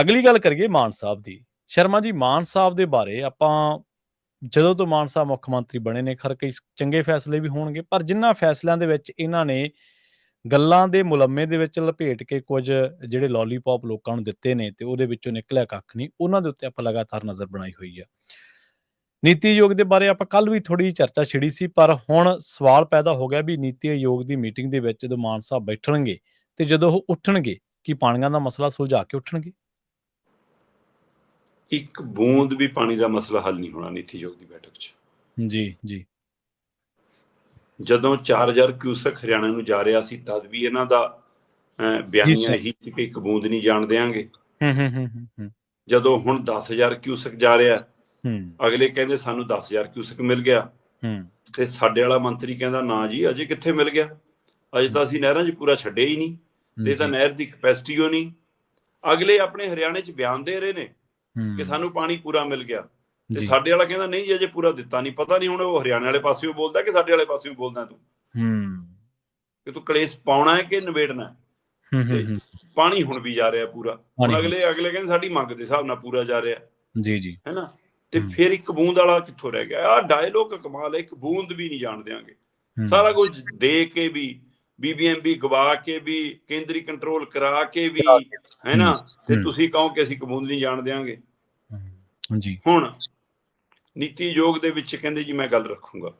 ਅਗਲੀ ਗੱਲ ਕਰੀਏ ਮਾਨ ਸਾਹਿਬ ਦੀ। ਸ਼ਰਮਾ ਜੀ, ਮਾਨ ਸਾਹਿਬ ਦੇ ਬਾਰੇ ਆਪਾਂ ਜਦੋਂ ਤੋਂ ਮਾਨ ਸਾਹਿਬ ਮੁੱਖ ਮੰਤਰੀ ਬਣੇ ਨੇ, ਖਰ ਕਈ ਚੰਗੇ ਫੈਸਲੇ ਵੀ ਹੋਣਗੇ, ਪਰ ਜਿਨ੍ਹਾਂ ਫੈਸਲਿਆਂ ਦੇ ਵਿੱਚ ਇਹਨਾਂ ਨੇ ਗੱਲਾਂ ਦੇ ਮੁਲੰਮੇ ਦੇ ਵਿੱਚ ਲਪੇਟ ਕੇ ਕੁਝ ਜਿਹੜੇ ਲੋਲੀਪੌਪ ਲੋਕਾਂ ਨੂੰ ਦਿੱਤੇ ਨੇ ਤੇ ਉਹਦੇ ਵਿੱਚੋਂ ਨਿਕਲਿਆ ਕੱਖ ਨਹੀਂ, ਉਹਨਾਂ ਦੇ ਉੱਤੇ ਆਪਾਂ ਲਗਾਤਾਰ ਨਜ਼ਰ ਬਣਾਈ ਹੋਈ ਆ। ਨੀਤੀ ਆਯੋਗ ਦੇ ਬਾਰੇ ਆਪਾਂ ਕੱਲ ਵੀ ਥੋੜੀ ਚਰਚਾ ਛਿੜੀ ਸੀ, ਪਰ ਹੁਣ ਸਵਾਲ ਪੈਦਾ ਹੋ ਗਿਆ ਵੀ ਨੀਤੀ ਆਯੋਗ ਦੀ ਮੀਟਿੰਗ ਦੇ ਵਿੱਚ ਜਦੋਂ ਮਾਨ ਸਾਹਿਬ ਬੈਠਣਗੇ ਤੇ ਜਦੋਂ ਉਹ ਉੱਠਣਗੇ, ਕੀ ਪਾਣੀਆਂ ਦਾ ਮਸਲਾ ਸੁਲਝਾ ਕੇ ਉੱਠਣਗੇ? ਇੱਕ ਬੂੰਦ ਵੀ ਪਾਣੀ ਦਾ ਮਸਲਾ ਹੱਲ ਨਹੀਂ ਹੋਣਾ ਨੀਤੀ ਆਯੋਗ ਦੀ ਬੈਠਕ 'ਚ। ਜੀ ਜੀ। ਜਦੋਂ 4000 ਕਿਊਸਕ ਹਰਿਆਣਾ ਨੂੰ ਜਾ ਰਿਹਾ ਸੀ ਤਦ ਵੀ ਇਹਨਾਂ ਦਾ ਬਿਆਨੀਆ ਸੀ ਕਿ ਇੱਕ ਬੂੰਦ ਨਹੀਂ ਜਾਣ ਦੇਾਂਗੇ ਹੂੰ ਹੂੰ ਹੂੰ ਹੂੰ ਜਦੋਂ ਹੁਣ 10000 ਕਿਊਸਕ ਜਾ ਰਿਹਾ ਹੂੰ ਅਗਲੇ ਕਹਿੰਦੇ ਸਾਨੂੰ 10000 ਕਿਊਸਕ ਮਿਲ ਗਿਆ। ਹੂੰ। ਤੇ ਸਾਡੇ ਵਾਲਾ ਮੰਤਰੀ ਕਹਿੰਦਾ ਨਾ ਜੀ ਅਜੇ ਕਿੱਥੇ ਮਿਲ ਗਿਆ? ਅਜੇ ਤਾਂ ਅਸੀਂ ਨਹਿਰਾਂ 'ਚ ਪੂਰਾ ਛੱਡਿਆ ਹੀ ਨਹੀਂ। ਤੇ ਤਾਂ ਨਹਿਰ ਦੀ ਕਪੈਸਿਟੀ ਹੋ ਨਹੀਂ। ਅਗਲੇ ਆਪਣੇ ਹਰਿਆਣੇ 'ਚ ਬਿਆਨ ਦੇ ਰਹੇ ਨੇ। ਕਿ ਸਾਨੂੰ ਪਾਣੀ ਪੂਰਾ ਮਿਲ ਗਿਆ। ਤੇ ਸਾਡੇ ਵਾਲਾ ਕਹਿੰਦਾ ਨਹੀਂ ਜੀ ਅਜੇ ਪੂਰਾ ਦਿੱਤਾ ਨਹੀਂ। ਪਤਾ ਨਹੀਂ ਹੁਣ ਉਹ ਹਰਿਆਣੇ ਵਾਲੇ ਪਾਸਿਓਂ ਬੋਲਦਾ ਕਿ ਸਾਡੇ ਵਾਲੇ ਪਾਸਿਓਂ ਬੋਲਦਾ ਤੂੰ? ਹੂੰ। ਕਿ ਤੂੰ ਕਲੇਸ਼ ਪਾਉਣਾ ਹੈ ਕਿ ਨਿਬੇੜਨਾ ਹੈ? ਹੂੰ ਹੂੰ ਹੂੰ। ਪਾਣੀ ਹੁਣ ਵੀ ਜਾ ਰਿਹਾ ਪੂਰਾ। ਅਗਲੇ ਅਗਲੇ ਕਹਿੰਦੇ ਸਾਡੀ ਮੰਗ ਦੇ ਹਿਸਾਬ ਨਾਲ ਪੂਰਾ ਜਾ ਰਿਹਾ ਜੀ ਜੀ। ਹੈ ਨਾ? ਤੇ। ਫਿਰ ਇੱਕ ਬੂੰਦ ਵਾਲਾ ਕਿੱਥੋਂ ਰਹਿ ਗਿਆ? ਆ ਡਾਇਲੋਗ ਕਮਾਲ ਹੈ ਇੱਕ ਬੂੰਦ ਵੀ ਨਹੀਂ ਜਾਣ ਦਿਆਂਗੇ। ਹੂੰ, ਸਾਰਾ ਕੁਝ ਦੇ ਕੇ ਵੀ ਬੀਬੀਐਮਬੀ ਗਵਾ ਕੇ ਵੀ ਕੇਂਦਰੀ ਕੰਟਰੋਲ ਕਰਾ ਕੇ ਵੀ ਹੈ ਨਾ? ਤੇ। ਤੁਸੀਂ ਕਹੋ ਕਿ ਅਸੀਂ ਇੱਕ ਬੂੰਦ ਨਹੀਂ ਜਾਣ ਦਿਆਂਗੇ। ਹੂੰ, ਜੀ। ਹੁਣ ਨੀਤੀ ਯੋਗ ਦੇ ਵਿੱਚ ਕਹਿੰਦੇ ਜੀ ਮੈਂ ਗੱਲ ਰੱਖੂੰਗਾ।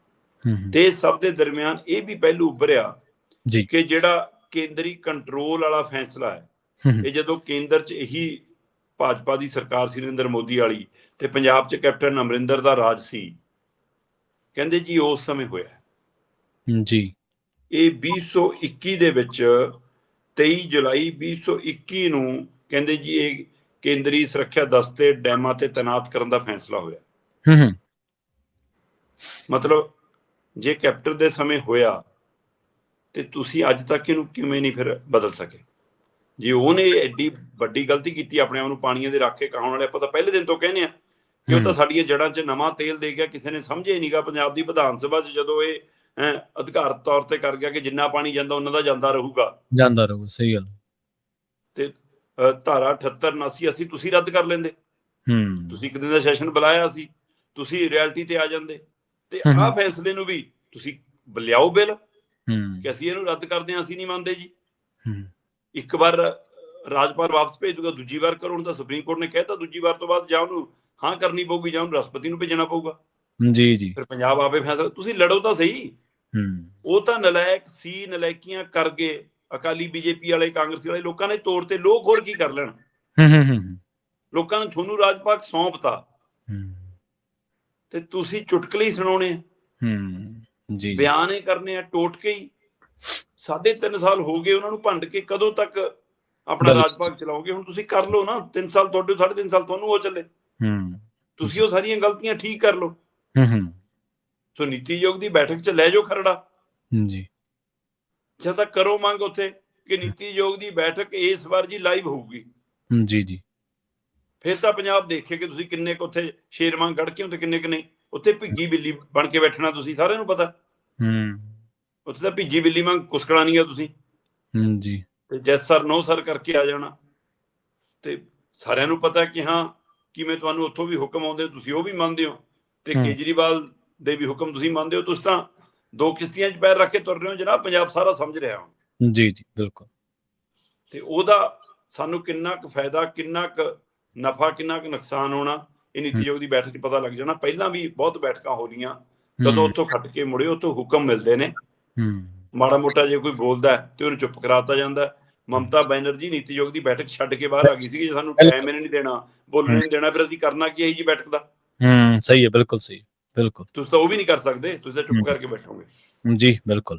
ਤੇ ਸਭ ਦੇ ਦਰਮਿਆਨ ਇਹ ਵੀ ਪਹਿਲੂ ਉੱਭਰਿਆ ਜੀ। ਕਿ ਜਿਹੜਾ ਕੇਂਦਰੀ ਕੰਟਰੋਲ ਵਾਲਾ ਫੈਸਲਾ ਹੈ ਇਹ ਜਦੋਂ ਕੇਂਦਰ 'ਚ ਇਹੀ ਭਾਜਪਾ ਦੀ ਸਰਕਾਰ ਸੀ ਨਰਿੰਦਰ ਮੋਦੀ ਵਾਲੀ ਤੇ ਪੰਜਾਬ 'ਚ ਕੈਪਟਨ ਅਮਰਿੰਦਰ ਦਾ ਰਾਜ ਸੀ ਕਹਿੰਦੇ ਜੀ ਉਸ ਸਮੇਂ ਹੋਇਆ ਜੀ। ਇਹ 2021 ਦੇ ਵਿੱਚ 23 ਜੁਲਾਈ 2021 ਨੂੰ ਕਹਿੰਦੇ ਜੀ ਇਹ ਕੇਂਦਰੀ ਸੁਰੱਖਿਆ ਦਸਤੇ ਡੈਮਾਂ ਤੇ ਤਾਇਨਾਤ ਕਰਨ ਦਾ ਫੈਸਲਾ ਹੋਇਆ। ਹੂੰ ਹੂੰ, ਮਤਲਬ ਜੇ ਕੈਪਟਨ ਦੇ ਸਮੇਂ ਹੋਇਆ ਤੇ ਤੁਸੀਂ ਅੱਜ ਤੱਕ ਇਹਨੂੰ ਕਿਵੇਂ ਨਹੀਂ ਫਿਰ ਬਦਲ ਸਕੇ? ਜੇ ਉਹਨੇ ਐਡੀ ਵੱਡੀ ਗਲਤੀ ਕੀਤੀ ਆਪਣੇ ਆਪ ਨੂੰ ਪਾਣੀਆਂ ਦੇ ਰਾਖੇ ਕਹਾਉਣ ਵਾਲੇ ਆਪਾਂ ਤਾਂ ਪਹਿਲੇ ਦਿਨ ਤੋਂ ਕਹਿੰਦੇ ਆ ਕਿ ਉਹ ਤਾਂ। ਸਾਡੀਆਂ ਜੜ੍ਹਾਂ 'ਚ ਨਵਾਂ ਤੇਲ ਦੇ ਗਿਆ ਕਿਸੇ ਨੇ ਸਮਝਿਆ ਹੀ ਨਹੀਂਗਾ। ਪੰਜਾਬ ਦੀ ਵਿਧਾਨ ਸਭਾ 'ਚ ਜਦੋਂ ਇਹ ਹੈਂ, ਅਧਿਕਾਰਤ ਤੌਰ ਤੇ ਕਰ ਗਿਆ ਕਿ ਜਿੰਨਾ ਪਾਣੀ ਜਾਂਦਾ ਉਹਨਾਂ ਦਾ ਜਾਂਦਾ ਰਹੂਗਾ। ਜਾਂਦਾ ਰਹੂ ਸਹੀ ਗੱਲ। ਤੇ ਧਾਰਾ 78 79 ਅਸੀਂ ਤੁਸੀਂ ਰੱਦ ਕਰ ਲੈਂਦੇ। ਹੂੰ। ਤੁਸੀਂ ਇੱਕ ਦਿਨ ਦਾ ਸੈਸ਼ਨ ਬੁਲਾਇਆ ਸੀ ਤੁਸੀਂ ਰਿਐਲਿਟੀ ਤੇ ਆ ਜਾਂਦੇ। ਤੇ। ਆਹ ਫੈਸਲੇ ਨੂੰ ਵੀ ਤੁਸੀਂ ਲਿਆਓ ਬਿੱਲ ਹੂੰ। ਕਿ ਅਸੀਂ ਇਹਨੂੰ ਰੱਦ ਕਰਦੇ ਹਾਂ ਅਸੀਂ ਨਹੀਂ ਮੰਨਦੇ ਜੀ। ਹੂੰ, ਇੱਕ ਵਾਰ ਰਾਜਪਾਲ ਵਾਪਸ ਭੇਜ ਦੂਗਾ ਦੂਜੀ ਵਾਰ ਕਰੋ ਹੁਣ ਤਾਂ ਸੁਪਰੀਮ ਕੋਰਟ ਨੇ ਕਹਿਤਾ ਦੂਜੀ ਵਾਰ ਤੋਂ ਬਾਅਦ ਜਾਂ ਉਹਨੂੰ ਹਾਂ ਕਰਨੀ ਪਊਗੀ ਜਾਂ ਉਹਨੂੰ ਰਾਸ਼ਟਰਪਤੀ ਨੂੰ ਭੇਜਣਾ ਪਊਗਾ। ਜੀ ਜੀ। ਫਿਰ ਪੰਜਾਬ ਆਪੇ ਫੈਸਲਾ ਤੁਸੀਂ ਲੜੋ ਤਾਂ ਸਹੀ। ਹੂੰ। ਉਹ ਤਾਂ ਨਲਾਇਕ ਸੀ ਨਲਾਇਕੀਆਂ ਕਰ ਗਏ। ਅਕਾਲੀ ਬੀਜੇਪੀ ਵਾਲੇ ਕਾਂਗਰਸੀ ਵਾਲੇ ਲੋਕਾਂ ਨੇ ਤੋੜ ਤੇ ਲੋਕ ਹੋਰ ਕੀ ਕਰ ਲੈਣ? ਹੂੰ ਹੂੰ ਹੂੰ, ਲੋਕਾਂ ਨੇ ਤੁਹਾਨੂੰ ਰਾਜਪਾਲ ਸੌਂਪਤਾ। ਹੂੰ। ਤੇ ਤੁਸੀਂ ਚੁਟਕਲੇ ਹੀ ਸੁਣਾਉਣੇ ਹੂੰ ਜੀ ਬਿਆਨ ਹੀ ਕਰਨੇ ਆ ਟੋਟਕੇ ਹੀ। ਸਾਢੇ ਤਿੰਨ ਸਾਲ ਹੋ ਗਏ ਉਹਨਾਂ ਨੂੰ ਭੰਡ ਕੇ ਕਦੋਂ ਤੱਕ ਆਪਣਾ ਬਿਲਕੁਲ। ਰਾਜ ਭਾਗ ਚਲਾਓਗੇ? ਹੁਣ ਤੁਸੀਂ ਕਰ ਲਓ ਨਾ 3 ਸਾਲ ਤੁਹਾਡੇ ਸਾਢੇ ਤਿੰਨ ਸਾਲ ਤੁਹਾਨੂੰ ਹੋ ਚੱਲੇ। ਹੂੰ। ਤੁਸੀਂ ਉਹ ਸਾਰੀਆਂ ਗਲਤੀਆਂ ਠੀਕ ਕਰ ਲਓ। ਹੂੰ ਹੂੰ, ਸੋ ਨੀਤੀ ਆਯੋਗ ਦੀ ਬੈਠਕ 'ਚ ਲੈ ਜਾਓ ਖਰੜਾ। ਜੀ। ਜਾਂ ਤਾਂ ਕਰੋ ਮੰਗ ਉੱਥੇ ਕਿ ਨੀਤੀ ਆਯੋਗ ਦੀ ਬੈਠਕ ਇਸ ਵਾਰ ਜੀ ਲਾਈਵ ਹੋਊਗੀ। ਜੀ ਜੀ। ਫਿਰ ਤਾਂ ਪੰਜਾਬ ਦੇਖੇ ਕਿ ਤੁਸੀਂ ਕਿੰਨੇ ਕੁ ਉੱਥੇ ਸ਼ੇਰ ਵਾਂਗ ਗੜ ਕੇ ਹੋ ਤੇ ਕਿੰਨੇ ਕਿ ਨਹੀਂ। ਉੱਥੇ ਭਿੱਗੀ ਬਿੱਲੀ ਬਣ ਕੇ ਬੈਠਣਾ ਤੁਸੀਂ ਸਾਰਿਆਂ ਨੂੰ ਪਤਾ। ਹੂੰ। ਉੱਥੇ ਤਾਂ ਭਿੱਜੀ ਬਿੱਲੀ ਵਾਂਗ ਕੁਸਕਣਾ ਨਹੀਂ ਆ ਤੁਸੀਂ। ਹੂੰ, ਜੀ। ਤੇ ਜੈਸ ਸਰ ਨੋ ਸਰ ਕਰਕੇ ਆ ਜਾਣਾ। ਤੇ ਸਾਰਿਆਂ ਨੂੰ ਪਤਾ ਕਿ ਹਾਂ ਕਿਵੇਂ ਤੁਹਾਨੂੰ ਉੱਥੋਂ ਵੀ ਹੁਕਮ ਆਉਂਦੇ ਤੁਸੀਂ ਉਹ ਵੀ ਮੰਨਦੇ ਹੋ। ਤੇ। ਕੇਜਰੀਵਾਲ ਦੇ ਵੀ ਹੁਕਮ ਤੁਸੀਂ ਮੰਨਦੇ ਹੋ ਤੁਸੀਂ ਤਾਂ ਦੋ ਕਿਸ਼ਤੀਆਂ 'ਚ ਪੈਰ ਰੱਖ ਕੇ ਤੁਰ ਰਹੇ ਹੋ ਜਨਾਬ ਪੰਜਾਬ ਸਾਰਾ ਸਮਝ ਰਿਹਾ ਹੁਣ। ਜੀ ਜੀ ਬਿਲਕੁਲ। ਤੇ ਉਹਦਾ ਸਾਨੂੰ ਕਿੰਨਾ ਕੁ ਫਾਇਦਾ ਕਿੰਨਾ ਕੁ ਨਫਾ ਕਿੰਨਾ ਕੁ ਨੁਕਸਾਨ ਹੋਣਾ ਇਹ ਨੀਤੀ ਆਯੋਗ ਦੀ ਬੈਠਕ 'ਚ ਪਤਾ ਲੱਗ ਜਾਣਾ। ਪਹਿਲਾਂ ਵੀ ਬਹੁਤ ਬੈਠਕਾਂ ਹੋ ਰਹੀਆਂ ਜਦੋਂ ਹੂੰ, ਉੱਥੋਂ ਖੱਟ ਕੇ ਮੁੜੇ ਉੱਥੋਂ ਹੁਕਮ ਮਿਲਦੇ ਨੇ। ਹੂੰ। ਮਾੜਾ ਮੋਟਾ ਜੇ ਕੋਈ ਬੋਲਦਾ ਹੈ ਤੇ ਉਹਨੂੰ ਚੁੱਪ ਕਰਾਤਾ ਜਾਂਦਾ ਹੈ। ਮਮਤਾ ਬੈਨਰਜੀ ਨੀਤੀ ਆਯੋਗ ਦੀ ਬੈਠਕ ਛੱਡ ਕੇ ਬਾਹਰ ਆ ਗਈ ਸੀ ਕਿ ਸਾਨੂੰ ਟਾਈਮ ਨਹੀਂ ਦੇਣਾ ਬੋਲਣ ਨਹੀਂ ਦੇਣਾ ਫਿਰ ਅਸੀਂ ਕਰਨਾ ਕੀ ਹੈ ਜੀ ਬੈਠਕ ਦਾ? ਹੂੰ ਸਹੀ ਹੈ ਬਿਲਕੁਲ ਸਹੀ ਹੈ, ਬਿਲਕੁਲ। ਤੁਸੀਂ ਤਾਂ ਉਹ ਵੀ ਨਹੀਂ ਕਰ ਸਕਦੇ ਤੁਸੀਂ ਤਾਂ। ਚੁੱਪ ਕਰਕੇ ਬੈਠੋਗੇ। ਜੀ ਬਿਲਕੁਲ।